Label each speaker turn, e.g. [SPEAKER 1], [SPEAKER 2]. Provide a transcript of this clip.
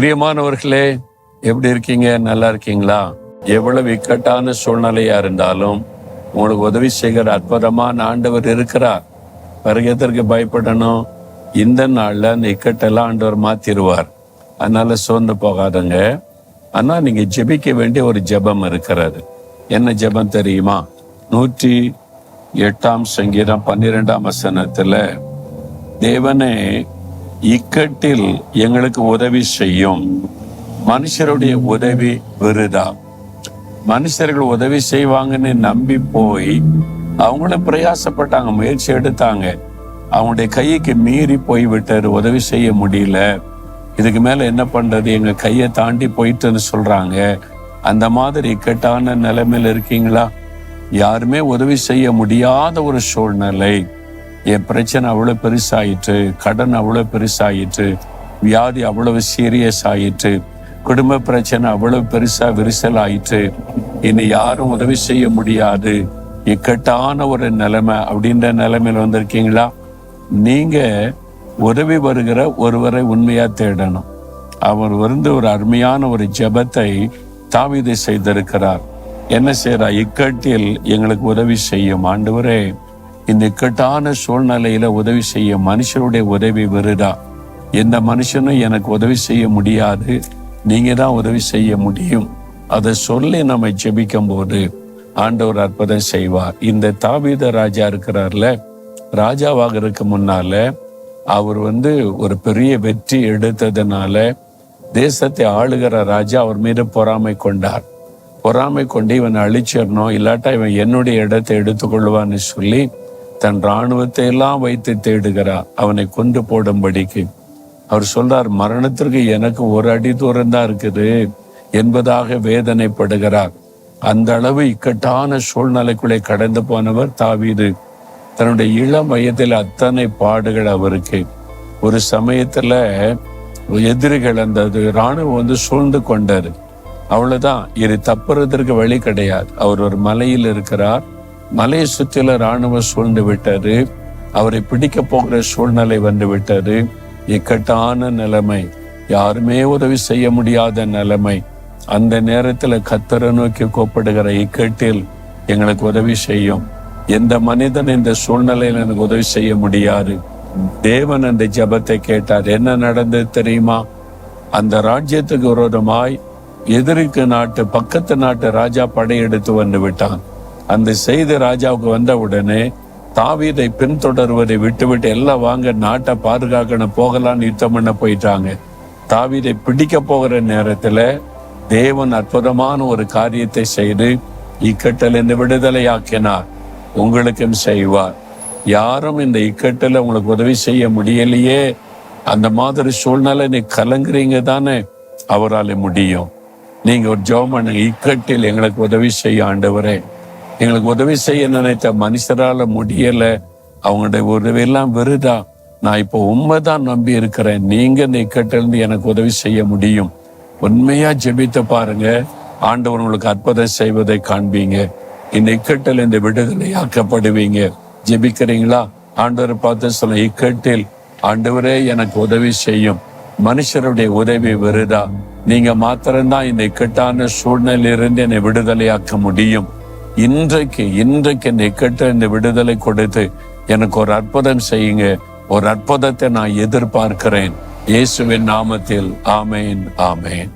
[SPEAKER 1] பிரியமானவர்களே எப்படி இருக்கீங்க? நல்லா இருக்கீங்களா? எவ்வளவு இக்கட்டான சூழ்நிலையா இருந்தாலும் உங்களுக்கு உதவி செய்கிற அற்புதமான ஆண்டவர் இருக்கிறார். வருகிறதற்கு பயப்படணும்? இந்த நாளில் அந்த இக்கட்டெல்லாம் ஆண்டவர் மாத்திருவார். அதனால சோர்ந்து போகாதங்க. ஆனால் நீங்க ஜெபிக்க வேண்டிய ஒரு ஜெபம் இருக்கிறது. என்ன ஜெபம் தெரியுமா? நூற்றி எட்டாம் சங்கீதம் பன்னிரெண்டாம் வசனத்துல தேவனே இக்கட்டில் எங்களுக்கு உதவி செய்யும். மனுஷருடைய உதவி விருதா மனுஷர்கள் உதவி செய்வாங்கன்னு நம்பி போய் அவங்களும் பிரயாசப்பட்டாங்க முயற்சி எடுத்தாங்க. அவங்களுடைய கைக்கு மீறி போய் விட்டாரு உதவி செய்ய முடியல. இதுக்கு மேல என்ன பண்றது? எங்க கையை தாண்டி போயிட்டுன்னு சொல்றாங்க. அந்த மாதிரி இக்கட்டான நிலைமையில இருக்கீங்களா? யாருமே உதவி செய்ய முடியாத ஒரு சூழ்நிலை. என் பிரச்சனை அவ்வளோ பெருசாயிற்று கடன் அவ்வளோ பெருசாயிற்று வியாதி அவ்வளவு சீரியஸ் ஆயிற்று குடும்ப பிரச்சனை அவ்வளவு பெருசா விரிசல் ஆயிற்று இனி யாரும் உதவி செய்ய முடியாது. இக்கட்டான ஒரு நிலைமை. அப்படின்ற நிலைமையில் வந்திருக்கீங்களா? நீங்க உதவி வருகிற ஒருவரை உண்மையா தேடணும். அவர் வந்து ஒரு அருமையான ஒரு ஜெபத்தை தாவீது செய்திருக்கிறார். என்ன செய்யறா இக்கட்டில் எங்களுக்கு உதவி செய்யும். ஆண்டவரே இந்த இக்கட்டான சூழ்நிலையில உதவி செய்ய மனுஷருடைய உதவி வருதா எந்த மனுஷனும் எனக்கு உதவி செய்ய முடியாது. நீங்க தான் உதவி செய்ய முடியும். அதை சொல்லி நம்ம ஜெபிக்கும் போது ஆண்டவர் அற்புதம் செய்வார். இந்த தாவீத ராஜா இருக்கிறார்ல ராஜாவாக இருக்க முன்னால அவர் வந்து ஒரு பெரிய வெற்றி எடுத்ததுனால தேசத்தை ஆளுகிற ராஜா அவர் மீது பொறாமை கொண்டார். பொறாமை கொண்டு இவன் அழிச்சிடணும் இல்லாட்டா இவன் என்னுடைய இடத்தை எடுத்துக்கொள்வான்னு சொல்லி தன் இராணுவத்தை எல்லாம் வைத்து தேடுகிறார் அவனை கொண்டு போடும்படிக்கு. அவர் சொல்றார் மரணத்திற்கு எனக்கு ஒரு அடி தூரம் தான் இருக்குது என்பதாக வேதனைப்படுகிறார். அந்த அளவு இக்கட்டான சூழ்நிலைக்குள்ளே கடந்து போனவர் தாவீது. தன்னுடைய இளம் வயதில் அத்தனை பாடுகள் அவருக்கு. ஒரு சமயத்துல எதிரிகள் அந்த இராணுவம் வந்து சூழ்ந்து கொண்டாரு அவ்வளவுதான் இது தப்புறதற்கு வழி கிடையாது. அவர் ஒரு மலையில் இருக்கிறார். மலையை சுற்றில சூழ்ந்து விட்டாரு அவரை பிடிக்க போகிற சூழ்நிலை வந்து விட்டாரு இக்கட்டான நிலைமை. யாருமே உதவி செய்ய முடியாத நிலைமை. அந்த நேரத்தில் கத்தரை நோக்கி கூப்பிடுகிற இக்கட்டில் எங்களுக்கு உதவி செய்யும். எந்த மனிதன் இந்த சூழ்நிலையில் எனக்கு உதவி செய்ய முடியாது. தேவன் அந்த ஜெபத்தை கேட்டார். என்ன நடந்தது தெரியுமா? அந்த ராஜ்யத்துக்கு விரோதமாய் எதிரிக்கு நாட்டு பக்கத்து நாட்டு ராஜா படையெடுத்து வந்து விட்டான். அந்த செய்தி ராஜாவுக்கு வந்த உடனே தாவீதை பின்தொடர்வதை விட்டுவிட்டு எல்லாம் வாங்க நாட்டை பாதுகாக்கணும் போகலான்னு யுத்தம் பண்ண போயிட்டாங்க. தாவீதை பிடிக்க போகிற நேரத்துல தேவன் அற்புதமான ஒரு காரியத்தை செய்து இக்கட்டிலிருந்து இந்த விடுதலையாக்கினார். உங்களுக்கும் செய்வார். யாரும் இந்த இக்கட்டில் உங்களுக்கு உதவி செய்ய முடியலையே. அந்த மாதிரி சூழ்நிலை நீ கலங்குறீங்க தானே. அவரால் முடியும். நீங்க ஒரு ஜெபம் பண்ணுங்க இக்கட்டில் எங்களுக்கு உதவி செய்ய ஆண்டவரே. எங்களுக்கு உதவி செய்ய நினைத்த மனுஷரால முடியல. அவங்களுடைய உதவி எல்லாம் வெறுதா நான் இப்போ உண்மை தான் நம்பி இருக்கிறேன். நீங்க இந்த இக்கட்டிலிருந்து எனக்கு உதவி செய்ய முடியும். உண்மையா ஜெபித்து பாருங்க. ஆண்டவர் உங்களுக்கு அற்புதம் செய்வதை காண்பீங்க. இந்த இக்கட்டில் இந்த விடுதலை ஆக்கப்படுவீங்க. ஜெபிக்கிறீங்களா? ஆண்டவரை பார்த்து சொல்ல இக்கட்டில் ஆண்டவரே எனக்கு உதவி செய்யும். மனுஷருடைய உதவி வருதா? நீங்க மாத்திரம்தான் இந்த இக்கட்டான சூழ்நிலையிலிருந்து என்னை விடுதலையாக்க முடியும். இன்றைக்கு இன்றைக்கு இந்த இக்கட்ட இந்த விடுதலை கொடுத்து எனக்கு ஒரு அற்புதம் செய்யுங்க. ஒரு அற்புதத்தை நான் எதிர்பார்க்கிறேன். இயேசுவின் நாமத்தில். ஆமேன் ஆமேன்.